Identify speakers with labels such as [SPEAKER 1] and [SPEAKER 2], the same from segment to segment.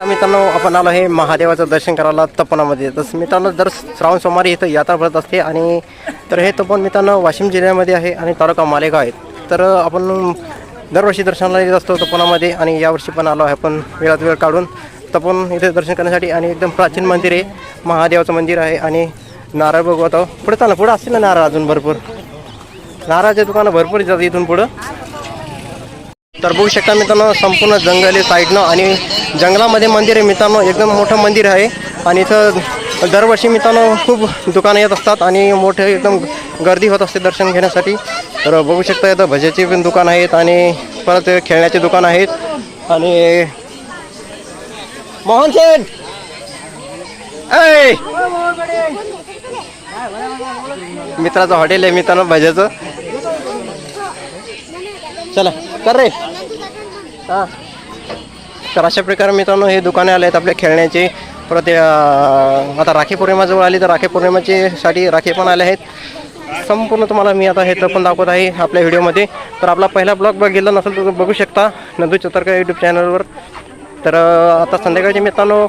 [SPEAKER 1] मित्रांनो आपण आलो हे महादेवाचं दर्शन करायला तपनामध्ये तसं मित्रांनो दर श्रावण सोमवारी इथं यात्रा भरत असते आणि तर हे तपन मित्रांनो वाशिम जिल्ह्यामध्ये आहे आणि तालुका मालेगाव आहे. तर आपण दरवर्षी दर्शनाला येत असतो तपनामध्ये आणि यावर्षी पण आलो आहे आपण वेळात वेळ काढून. तपन इथे दर्शन करण्यासाठी आणि एकदम प्राचीन मंदिर आहे महादेवाचं मंदिर आहे आणि नारळ बघू आता. पुढे चाललं पुढं असतील ना नारळ अजून भरपूर? नारळाचे दुकानं भरपूर येतात इथून पुढं. तर बघू शकता मित्रांनो संपूर्ण जंगल आहे साईडनं आणि जंगलामध्ये मंदिर आहे मित्रांनो एकदम मोठं मंदिर आहे. आणि इथं दरवर्षी मित्रांनो खूप दुकानं येत असतात आणि मोठे एकदम गर्दी होत असते दर्शन घेण्यासाठी. तर बघू शकता इथं भज्याची पण दुकान आहेत आणि परत खेळण्याचे दुकान आहेत. आणि मोहन शेठ मित्राचं हॉटेल आहे मित्रांनो भज्याचं. चला कर रे. हां. तर अशा प्रकारे मित्रांनो हे दुकाने आले आहेत आपल्या खेळण्याचे. परत आता राखी पौर्णिमाजवळ आली तर राखी पौर्णिमाचे साठी राखी पण आले आहेत. संपूर्ण तुम्हाला मी आता हे तर पण दाखवत आहे आपल्या व्हिडिओमध्ये. तर आपला पहिला ब्लॉग बघितला नसेल तर बघू शकता नंदू चतरकर यूट्यूब चॅनलवर तर आता संध्याकाळचे मित्रांनो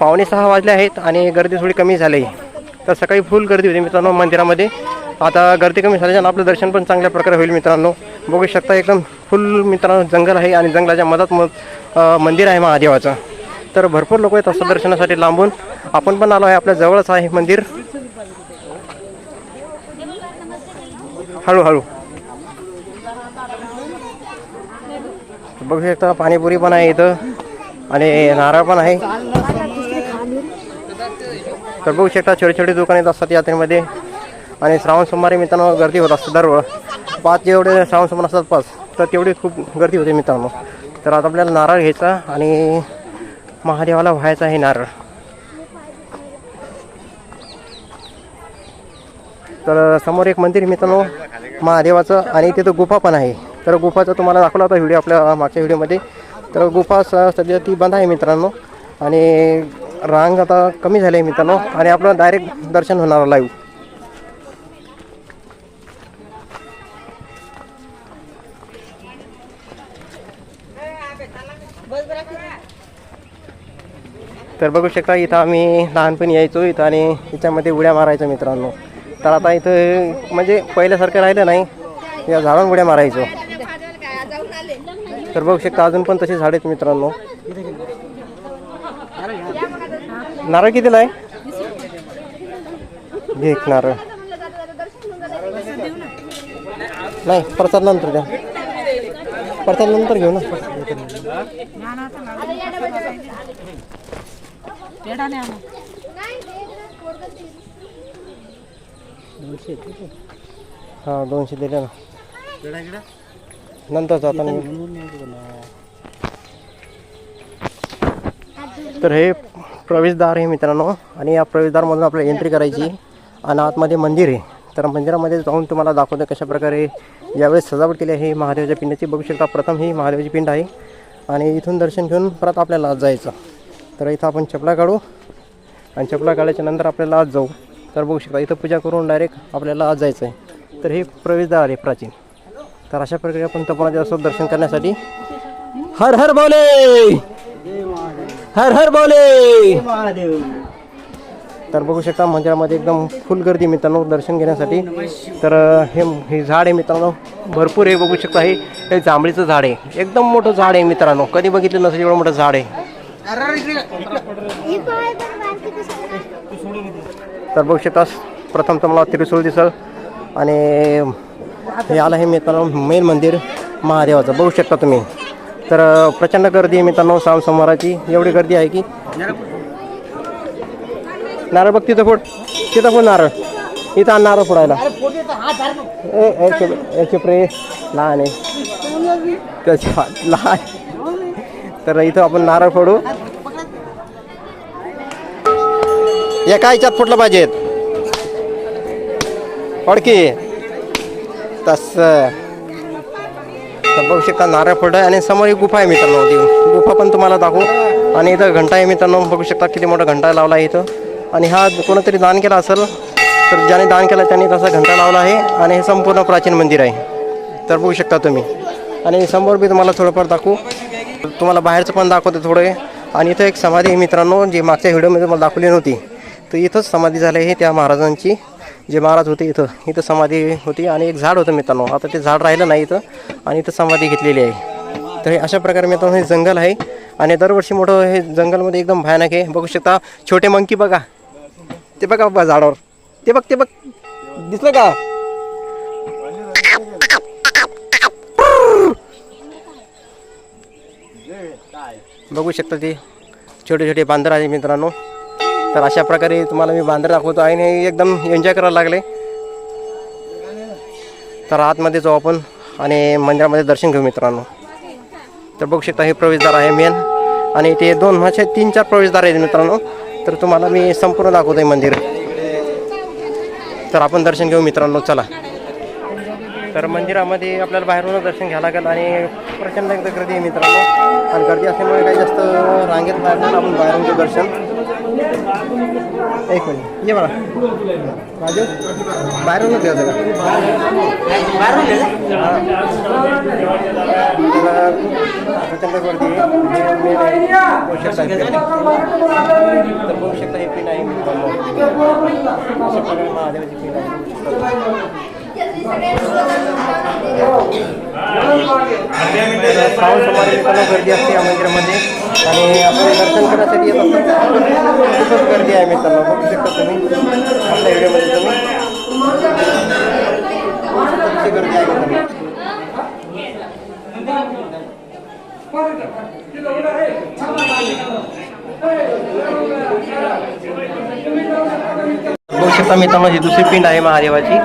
[SPEAKER 1] पावणे सहा वाजले आहेत आणि गर्दी थोडी कमी झाली. तर सकाळी फुल गर्दी होती मित्रांनो मंदिरामध्ये. आता गर्दी कमी झाल्याच्यानं आपलं दर्शन पण चांगल्या प्रकारे होईल मित्रांनो. बघू शकता एकदम फुल मित्रांनो जंगल आहे आणि जंगलाच्या मधात म मंदिर आहे महादेवाचं. तर भरपूर लोक येतात असतात दर्शनासाठी लांबून. आपण पण आलो आहे आपल्या जवळच आहे मंदिर. हळूहळू. बघू शकता पाणीपुरी पण आहे इथं आणि नारळ पण आहे. तर बघू शकता छोटे छोटे दुकान येत असतात यात्रेमध्ये. आणि श्रावण सोमवारी मित्रांनो गर्दी होत असते दर पाच जेवढे श्रावण सोमवार असतात पाच तर तेवढी खूप गर्दी होते मित्रांनो. तर आता आपल्याला नारळ घ्यायचा आणि महादेवाला व्हायचा आहे नारळ. तर समोर एक मंदिर मित्रांनो महादेवाचं आणि तिथं गुफा पण आहे. तर गुफाचा तुम्हाला दाखवला होता व्हिडिओ आपल्या मागच्या व्हिडिओमध्ये. तर गुफा स- सध्या ती बंद आहे मित्रांनो. आणि रांग आता कमी झाली आहे मित्रांनो. आणि आपलं डायरेक्ट दर्शन होणार लाईव्ह तर बघू शकता इथं आम्ही लहानपणी यायचो इथं आणि याच्यामध्ये उड्या मारायचो मित्रांनो. तर आता इथं म्हणजे पहिल्यासारखं राहिलं नाही या झाडांवर उड्या मारायचो. तर बघू शकता अजून पण तसे झाड आहेत मित्रांनो. नारळ कितीला आहे? घे एक नारळ नाही प्रसाद नंतर द्या. प्रसाद नंतर घेऊ ना. हां दोनशे दिले ना. नंतर जाताना तर हे प्रवेशद्वार आहे मित्रांनो आणि या प्रवेशद्वारमधून आपल्याला एंट्री करायची आणि आतमध्ये मंदिर आहे. तर मंदिरामध्ये जाऊन तुम्हाला दाखवतो कशा प्रकारे यावेळेस सजावट केली आहे. महादेवाच्या पिंडाची बघू शकता प्रथम ही महादेवाची पिंड आहे. आणि इथून दर्शन घेऊन परत आपल्याला जायचं. तर इथं आपण चपला काढू. आणि चपला काढल्याच्या नंतर आपल्याला आज जाऊ. तर बघू शकता इथं पूजा करून डायरेक्ट आपल्याला आज जायचं आहे तर हे प्रवेशद्वार आहे प्राचीन. तर अशा प्रकारे आपण तपनाचे असो दर्शन करण्यासाठी. हर हर बोले! हर हर बोले! तर बघू शकता मंदिरामध्ये एकदम फुल गर्दी मित्रांनो दर्शन घेण्यासाठी. तर हे हे झाड आहे मित्रांनो भरपूर हे बघू शकता हे. हे जांभळीचं झाड आहे. एकदम मोठं झाड आहे मित्रांनो. कधी बघितलं नसेल एवढं मोठं झाड आहे. तर बघू शकता प्रथम तुम्हाला त्रिशूल दिसल आणि हे आलं आहे मित्रांनो मेन मंदिर महादेवाचं बघू शकता तुम्ही तर प्रचंड गर्दी आहे मित्रांनो श्रावण सोमवाराची एवढी गर्दी आहे की नारळ बघ तिथं फोड तिथं फोड नारळ इथं आण नारळ फोडायला ए ए, लहान आहे लहान तर इथं आपण नारळ फोडू. एका ह्याच्यात फुटलं पाहिजेत? फडकी तस. बघू शकता नारळ फोड आहे आणि समोर एक गुफा आहे मित्रांनो ती गुफा पण तुम्हाला दाखवू. आणि इथं घंटा आहे मित्रांनो बघू शकता किती मोठा घंटा लावला आहे इथं. आणि हा कोणीतरी दान केला असेल तर ज्याने दान केला त्यांनी तसा घंटा लावला आहे. आणि हे संपूर्ण प्राचीन मंदिर आहे. तर बघू शकता तुम्ही. आणि समोर बी तुम्हाला थोडंफार दाखवू. तुम्हाला बाहेरचं पण दाखवते थोडं. आणि इथं एक समाधी आहे मित्रांनो जे मागच्या व्हिडिओमध्ये मला दाखवली नव्हती. तर इथंच समाधी झाली आहे त्या महाराजांची जे महाराज होते इथं. इथं समाधी होती आणि एक झाड होतं मित्रांनो. आता ते झाड राहिलं नाही इथं आणि इथं समाधी घेतलेली आहे. तर हे अशा प्रकारे मित्रांनो हे जंगल आहे. आणि दरवर्षी मोठं हे जंगलमध्ये एकदम भयानक आहे. बघू शकता छोटे मंकी बघा. ते बघा बाबा झाडावर. ते बघ ते बघ. दिसलं का? बघू शकता ते छोटे छोटे बांदर आहे मित्रांनो. तर अशा प्रकारे तुम्हाला मी बांदर दाखवतो आणि एकदम एन्जॉय करायला लागले. तर आतमध्ये जाऊ आपण आणि मंदिरामध्ये दर्शन घेऊ मित्रांनो. तर बघू शकता हे प्रवेशद्वार आहे मेन आणि ते दोन असे तीन चार प्रवेशद्वार आहेत मित्रांनो. तर तुम्हाला मी संपूर्ण दाखवतो आहे मंदिर. तर आपण दर्शन घेऊ मित्रांनो चला. तर मंदिरामध्ये आपल्याला बाहेरूनच दर्शन घ्यावं लागेल आणि प्रचंड एकदा गर्दी आहे मित्रांनो. आणि गर्दी असल्यामुळे काही जास्त रांगेत लागणार आपण बाहेरून घेऊ दर्शन. एक मिनिट. ये बघा. राजू बाहेरूनच बाहेरून प्रचंड गर्दी हे. शकता इथे. तर बघू शकता हे आहे. महादेवाची आहे. श्रावण सोमवारी गर्दी असते या मंदिरामध्ये आणि आपण दर्शन करण्यासाठी येत असतात खूपच गर्दी आहे मित्रांनो बघू शकता तुम्ही आपल्या व्हिडिओमध्ये तुम्ही बघू गर्दी आहे मित्रांनो बघू शकता मित्रांनो ही दुसरी पिंड आहे महादेवाची.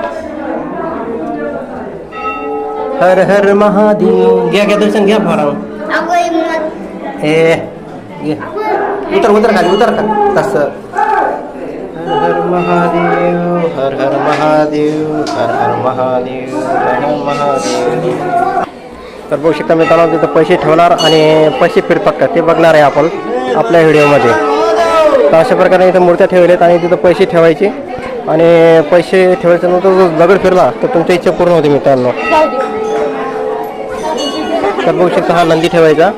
[SPEAKER 1] हर हर महादेव. घ्या घ्या दर्शन घ्या फारा ए घे. उतर उतर खाली उतर खाली. तस. हर हर महादेव हर हर महादेव हर हर महादेव हर हर महादेव. तर बघू शकता मित्रांनो तिथं पैसे ठेवणार आणि पैसे फिरतात का ते बघणार आहे आपण आपल्या व्हिडिओमध्ये. तर अशा प्रकारे इथं मूर्त्या ठेवल्यात आणि तिथं पैसे ठेवायचे. आणि पैसे ठेवायच्या नंतर जो दगड फिरला तर तुमच्या इच्छा पूर्ण होते मित्रांनो. तर बघू शकता हा नंदी ठेवायचा.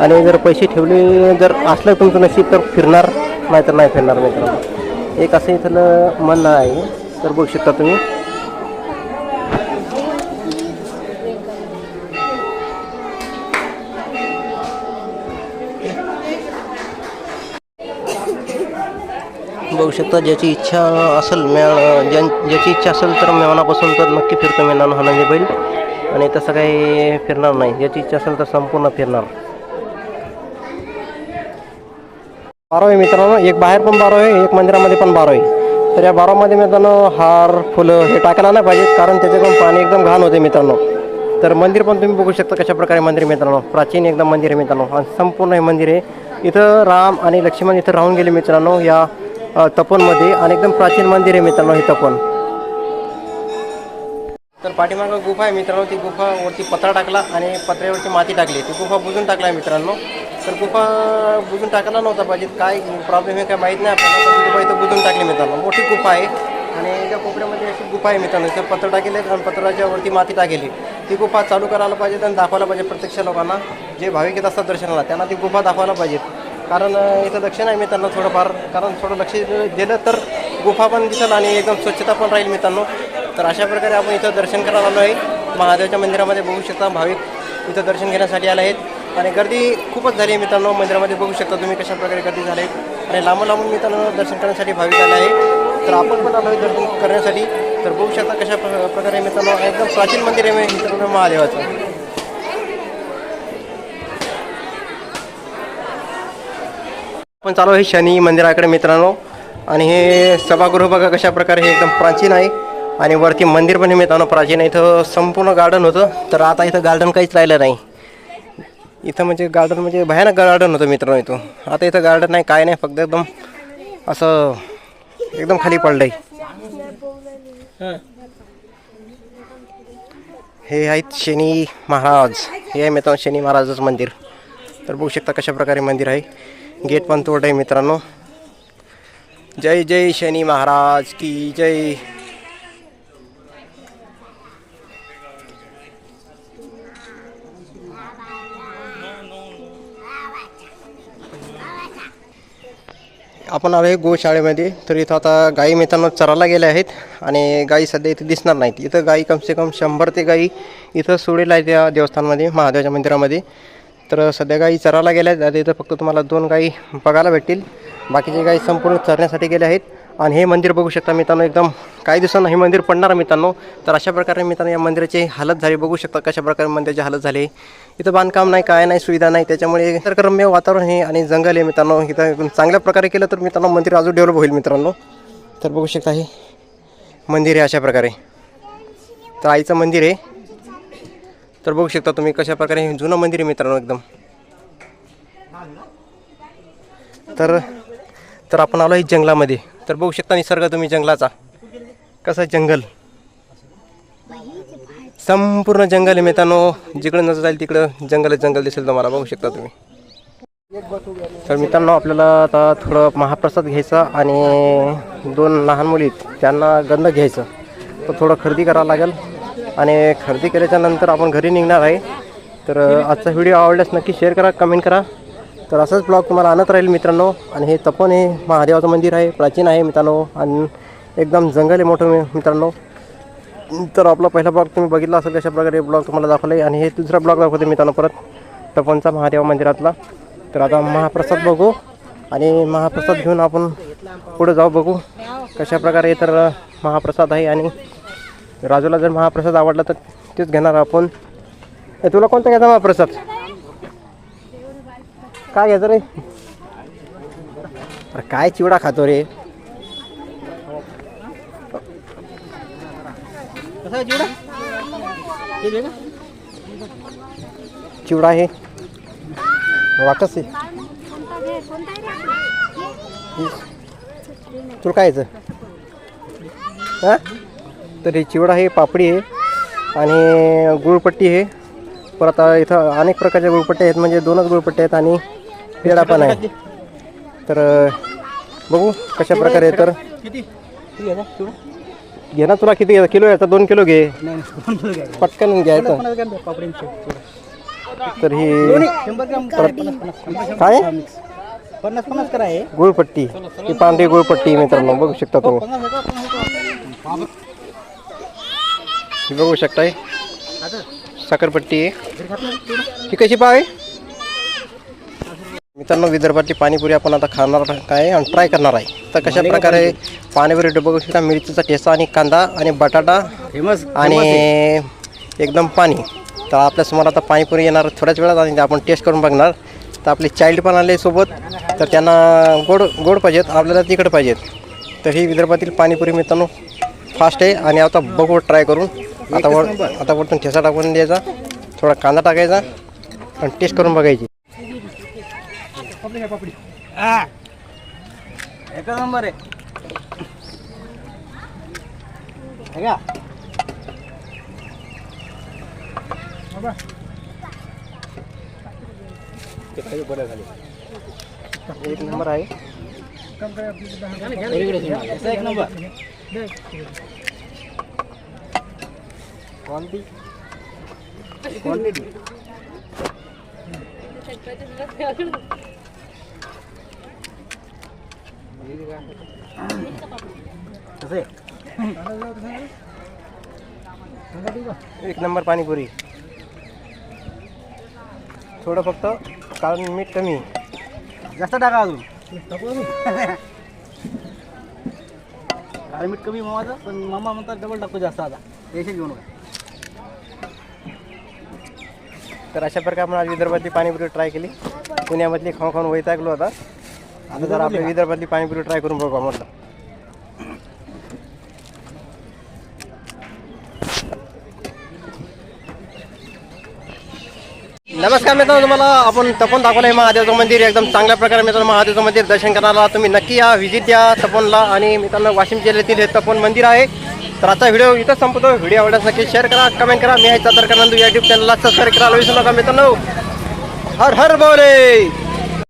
[SPEAKER 1] आणि जर पैसे ठेवले जर असलं तुमचं नशीब तर फिरणार नाही तर नाही फिरणार मित्रांनो. एक असं इथलं म्हणणं आहे. तर बघू शकता तुम्ही. बघू शकता ज्याची इच्छा असेल मेळ ज्या ज्याची इच्छा असेल तर मेवनापासून तर नक्की फिरतो मी हा नंदी बैल आणि तसं काही फिरणार नाही. ज्याची इच्छा असेल तर संपूर्ण फिरणार. बारो आहे मित्रांनो एक बाहेर पण बारो आहे एक मंदिरामध्ये पण बारो आहे तर या बारोमध्ये मित्रांनो हार फुलं हे टाकायला नाही पाहिजेत कारण त्याच्याकडून पाणी एकदम घाण होते मित्रांनो. तर मंदिर पण तुम्ही बघू शकता कशा प्रकारे मंदिर मित्रांनो. प्राचीन एकदम मंदिर आहे मित्रांनो. आणि संपूर्ण हे मंदिर आहे. इथं राम आणि लक्ष्मण इथं राहून गेले मित्रांनो या तपनमध्ये आणि एकदम प्राचीन मंदिर आहे मित्रांनो हे तपन. तर पाठीमागं गुफा आहे मित्रांनो ती गुफा वरती पत्रा टाकला आणि पत्र्यावरती माती टाकली. ती गुफा बुजून टाकला आहे मित्रांनो. तर गुफा बुजून टाकायला नव्हता पाहिजे काय प्रॉब्लेम आहे काय माहीत नाही. आपल्याला गुफा इथं बुजून टाकली मित्रांनो. मोठी गुफा आहे आणि त्या कोपऱ्यामध्ये अशी गुफा आहे मित्रांनो. इथं पत्र टाकेले आणि पत्राच्या वरती माती टाकेली ती गुफा चालू करायला पाहिजे आणि दाखवायला पाहिजे प्रत्यक्ष लोकांना. जे भाविक येत असतात दर्शनाला त्यांना ती गुफा दाखवायला पाहिजेत कारण इथं लक्ष नाही मित्रांनो थोडंफार. कारण थोडं लक्ष दिलं तर गुफा पण दिसेल आणि एकदम स्वच्छता पण राहील मित्रांनो. तर अशा प्रकारे आपण इथं दर्शन करायला आलो आहे. महादेवाच्या मंदिरामध्ये बघू शकता भाविक इथं दर्शन घेण्यासाठी आले आहेत. आणि गर्दी खूपच झाली आहे मित्रांनो मंदिरामध्ये बघू शकता तुम्ही कशा प्रकारे गर्दी झाली आणि लांबून लांबून मित्रांनो दर्शन करण्यासाठी भाविक आले आहे तर आपण पण आलो आहे दर्शन करण्यासाठी. तर बघू शकता कशा प्र- प्रकारे मित्रांनो एकदम प्राचीन मंदिर आहे मित्रांनो महादेवाचं. पण चालू आहे शनी मंदिराकडे मित्रांनो. आणि हे सभागृह बघा कशा प्रकारे हे एकदम प्राचीन आहे. आणि वरती मंदिर पण हे प्राचीन इथं संपूर्ण गार्डन होतं. तर आता इथं गार्डन काहीच राहिलं नाही. इथं म्हणजे गार्डन म्हणजे भयानक गार्डन होतं मित्रांनो इथं. आता इथं गार्डन नाही काय नाही फक्त एकदम असं एकदम खाली पडलंय. हे आहेत शनी महाराज. हे आहे मित्रांनो शनी महाराजाचं मंदिर. तर बघू शकता कशा प्रकारे मंदिर आहे. गेट पण तोड आहे मित्रांनो. जय जय शनी महाराज की जय. आपण आलो आहे गोशाळेमध्ये. तर इथं आता गाई मित्रांनो चरायला गेल्या आहेत आणि गाई सध्या इथे दिसणार नाहीत. इथं गाई कमसे कम शंभर ते गाई इथं सोडेल आहे त्या देवस्थानमध्ये महादेवाच्या मंदिरामध्ये. तर सध्या गाई चरायला गेल्या आहेत. आता इथं फक्त तुम्हाला दोन गाई बघायला भेटतील. बाकीचे गाई संपूर्ण चरण्यासाठी गेले आहेत. आणि हे मंदिर बघू शकता मित्रांनो एकदम काही दिवसांना हे मंदिर पडणार आहे मित्रांनो. तर अशा प्रकारे मित्रांनो या मंदिराची हालत झाली. बघू शकता कशा प्रकारे मंदिराची हालत झाली. इथं बांधकाम नाही काय नाही सुविधा नाही. त्याच्यामुळे निसर्गरम्य वातावरण हे आणि जंगल आहे मित्रांनो. इथं एकदम चांगल्या प्रकारे केलं तर मित्रांनो मंदिर अजून डेव्हलप होईल मित्रांनो. तर बघू शकता हे मंदिर आहे अशा प्रकारे. तर आईचं मंदिर आहे. तर बघू शकता तुम्ही कशा प्रकारे हे जुनं मंदिर आहे मित्रांनो एकदम. तर तर आपण आलो आहे जंगलामध्ये. तर बघू शकता निसर्ग तुम्ही जंगलाचा. कसं जंगल? संपूर्ण जंगल आहे मित्रांनो. जिकडं नजर जाईल तिकडं जंगलच जंगल दिसेल तुम्हाला. बघू शकता तुम्ही. तर मित्रांनो आपल्याला आता थोडं महाप्रसाद घ्यायचा आणि दोन लहान मुली त्यांना गंध घ्यायचं. तर थोडं खरेदी करावं लागेल. आणि खरेदी केल्याच्यानंतर आपण घरी निघणार आहे. तर आजचा व्हिडिओ आवडल्यास नक्की शेअर करा कमेंट करा. तर असंच ब्लॉग तुम्हाला आणत राहील मित्रांनो. आणि हे तपन हे महादेवाचं मंदिर आहे प्राचीन आहे मित्रांनो. आणि एकदम जंगल आहे मोठं मी- मित्रांनो. तर आपला पहिला ब्लॉग तुम्ही बघितला असेल कशा प्रकारे ब्लॉग तुम्हाला दाखवला आहे आणि हे दुसरा ब्लॉग दाखवते मित्रांनो परत तपनचा महादेव मंदिरातला. तर आता महाप्रसाद बघू. आणि महाप्रसाद घेऊन आपण पुढे जाऊ बघू कशा प्रकारे तर महाप्रसाद आहे. आणि राजूला जर महाप्रसाद आवडला तर तेच घेणार आपण. ए, तुला कोणता घ्यायचा महाप्रसाद? काय घ्यायचं रे? अरे काय चिवडा खातो रे? चिवडा? आहे वाकस आहे. तुला काय हां? तर ही चिवडा आहे पापडी आहे आणि गुळपट्टी आहे परत इथं अनेक प्रकारच्या गुळपट्ट्या आहेत म्हणजे दोनच गुळपट्ट्या आहेत आणि पण आहे. तर बघू कशा प्रकारे तर. घे ना तुला किती घ्यायचा? किलो याचा दोन किलो घे. पटकन घ्यायचं. तर ही काय?
[SPEAKER 2] पन्नास पन्नास करा आहे
[SPEAKER 1] गुळपट्टी. ही पांढरी गुळपट्टी मित्रांनो बघू शकता तुम्ही. ही बघू शकताय. साखरपट्टी आहे. ही कशी पाव आहे? मित्रांनो विदर्भातली पाणीपुरी आपण आता खाणार काय आणि ट्राय करणार आहे. तर कशा प्रकारे पाणीपुरी बघू शकता? मिरचीचा ठेसा आणि कांदा आणि बटाटा
[SPEAKER 2] फेमस
[SPEAKER 1] आणि एकदम पाणी. तर आपल्यासमोर आता पाणीपुरी येणार थोड्याच वेळात आणि ते आपण टेस्ट करून बघणार. तर आपले चाइल्ड पण आले सोबत. तर त्यांना गोड गोड पाहिजेत आपल्याला तिखट पाहिजेत. तर ही विदर्भातील पाणीपुरी मित्रांनो फास्ट आहे आणि आता बघू ट्राय करून. आता वर आता वरतून ठेसा टाकून द्यायचा. थोडा कांदा टाकायचा आणि टेस्ट करून बघायची.
[SPEAKER 2] एकच नंबर आहे. हे का
[SPEAKER 1] एक नंबर आहे.
[SPEAKER 2] एक नंबर.
[SPEAKER 1] क्वालिटी
[SPEAKER 2] कसं
[SPEAKER 1] एक नंबर पाणीपुरी थोडं फक्त कारण मीठ कमी।
[SPEAKER 2] जास्त टाका अजून। काळं मीठ कमी मामाचं पण मामा म्हणतात डबल टाकतो जास्त आता. टेन्शन घेऊ नका.
[SPEAKER 1] तर अशा प्रकारे आपण आज विदर्भातली पाणीपुरी ट्राय केली. पुण्यामधली खाऊन खाऊन वैतागलो आता. आता जरा आपल्या विदर्भातली पाणीपुरी ट्राय करून बघू म्हटलं नमस्कार मित्रांनो तुम्हाला आपण तपन दाखवलं आहे महादेवचं मंदिर एकदम चांगल्या प्रकारे मित्रांनो महादेवचं मंदिर दर्शन करायला तुम्ही नक्की या व्हिजिट द्या तपनला आणि मित्रांनो वाशिम जिल्ह्यातील हे तपन मंदिर आहे. तर आता व्हिडिओ इथं संपतो. व्हिडिओ आवडल्यास नक्की शेअर करा कमेंट करा. मी आहे चादर करा या युट्यूब चॅनलला सबस्क्राईब करायला विसरू नका मित्रांनो. हर हर बोले!